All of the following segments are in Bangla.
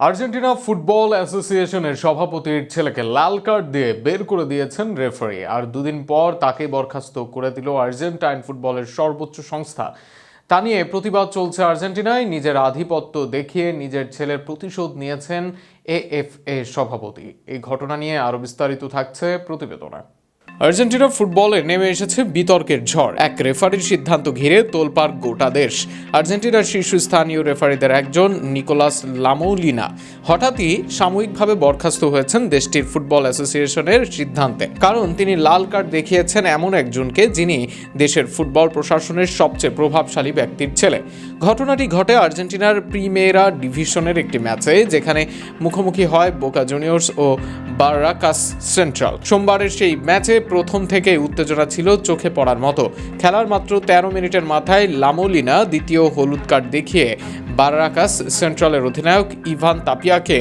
আর্জেন্টিনা ফুটবল অ্যাসোসিয়েশনের সভাপতির ছেলেকে লাল কার্ড দিয়ে বের করে দিয়েছেন রেফারি। আর দুদিন পর তাকে বরখাস্ত করে দিল আর্জেন্টাইন ফুটবলের সর্বোচ্চ সংস্থা। তা নিয়ে প্রতিবাদ চলছে আর্জেন্টিনায়। নিজের আধিপত্য দেখিয়ে নিজের ছেলের প্রতিশোধ নিয়েছেন এএফএ সভাপতি। এই ঘটনা নিয়ে আরও বিস্তারিত থাকছে প্রতিবেদনে। আর্জেন্টিনা ফুটবলে নেমে এসেছে বিতর্কের ঝড়। এক রেফারির সিদ্ধান্ত ঘিরে তোলপাড় গোটা দেশ। আর্জেন্টিনার শীর্ষস্থানীয় রেফারিদের একজন, নিকোলাস লামৌলিনা। হঠাৎই সাময়িকভাবে বরখাস্ত হয়েছেন দেশটির ফুটবল অ্যাসোসিয়েশনের সিদ্ধান্তে। কারণ তিনি লাল কার্ড দেখিয়েছেন এমন একজনকে, যিনি দেশের ফুটবল প্রশাসনের সবচেয়ে প্রভাবশালী ব্যক্তির ছেলে। ঘটনাটি ঘটে আর্জেন্টিনার প্রিমেরা ডিভিশনের একটি ম্যাচে, যেখানে মুখোমুখি হয় বোকা জুনিয়র্স ও বারাকাস সেন্ট্রাল। সোমবারের সেই ম্যাচে প্রথম থেকে উত্তেজনা ছিল চোখে পড়ার মতো। খেলার মাত্র তেরো মিনিটের মাথায় লামোলিনা দ্বিতীয় হলুদ কার্ড দেখিয়ে বারাকাস সেন্ট্রালের অধিনায়ক ইভান তাপিয়াকে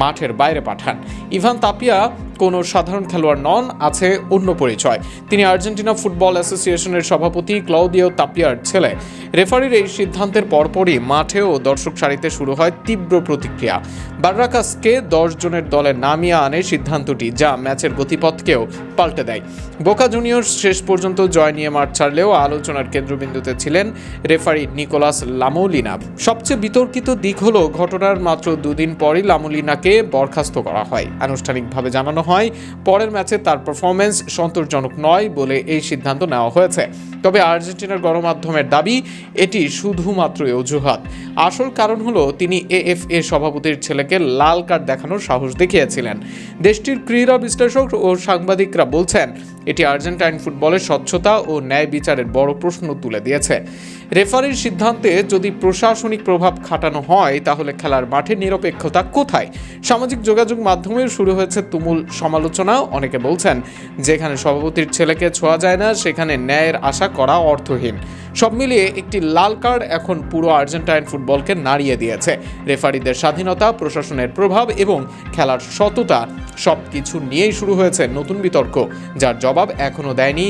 মাঠের বাইরে পাঠান। ইভান তাপিয়া কোনো সাধারণ খেলোয়াড় নন, আছে অন্য পরিচয়। তিনি আর্জেন্টিনা ফুটবল অ্যাসোসিয়েশনের সভাপতি ক্লাউদিও তাপিয়ার ছেলে। রেফারির এই সিদ্ধান্তের পরপরই মাঠে ও দর্শক সারিতে শুরু হয় তীব্র প্রতিক্রিয়া। বার্রাকাসকে দশ জনের দলে নামিয়ে আনে সিদ্ধান্তটি, যা ম্যাচের গতিপথকেও পাল্টে দেয়। বোকা জুনিয়র্স শেষ পর্যন্ত জয় নিয়ে মাঠ ছাড়লেও আলোচনার কেন্দ্রবিন্দুতে ছিলেন রেফারি নিকোলাস লামোলিনা। সবচেয়ে বিতর্কিত দিক হলো ঘটনার মাত্র দুদিন পরই লামোলিনাকে বরখাস্ত করা হয়। আনুষ্ঠানিকভাবে জানানো হয়, পরের ম্যাচে তার পারফরমেন্স সন্তোষজনক নয় বলে এই সিদ্ধান্ত নেওয়া হয়েছে। তবে আর্জেন্টিনার গণমাধ্যমের দাবি এটি শুধুমাত্র অজুহাত। আসল কারণ হলো তিনি এএফএ সভাপতির ছেলেকে লাল কার্ড দেখানোর সাহস দেখিয়েছিলেন। দেশটির ক্রীড়া বিশ্লেষক ও সাংবাদিকরা বলছেন, এটি আর্জেন্টাইন ফুটবলের স্বচ্ছতা ও ন্যায় বিচারের বড় প্রশ্ন তুলে দিয়েছে। রেফারির সিদ্ধান্তে যদি প্রশাসনিক প্রভাব খাটানো হয়, তাহলে খেলার মাঠে নিরপেক্ষতা কোথায়? সামাজিক যোগাযোগ মাধ্যমে শুরু হয়েছে তুমুল সমালোচনা। অনেকে বলছেন, যেখানে সভাপতির ছেলেকে ছোঁয়া যায় না, সেখানে ন্যায়ের আশা করা অর্থহীন। সব মিলিয়ে একটি লাল কার্ড এখন পুরো আর্জেন্টাইন ফুটবলকে নাড়িয়ে দিয়েছে। রেফারিদের স্বাধীনতা, প্রশাসনের প্রভাব এবং খেলার সততা সব কিছু নিয়েই শুরু হয়েছে নতুন বিতর্ক, যার জবাব এখনও দেয়নি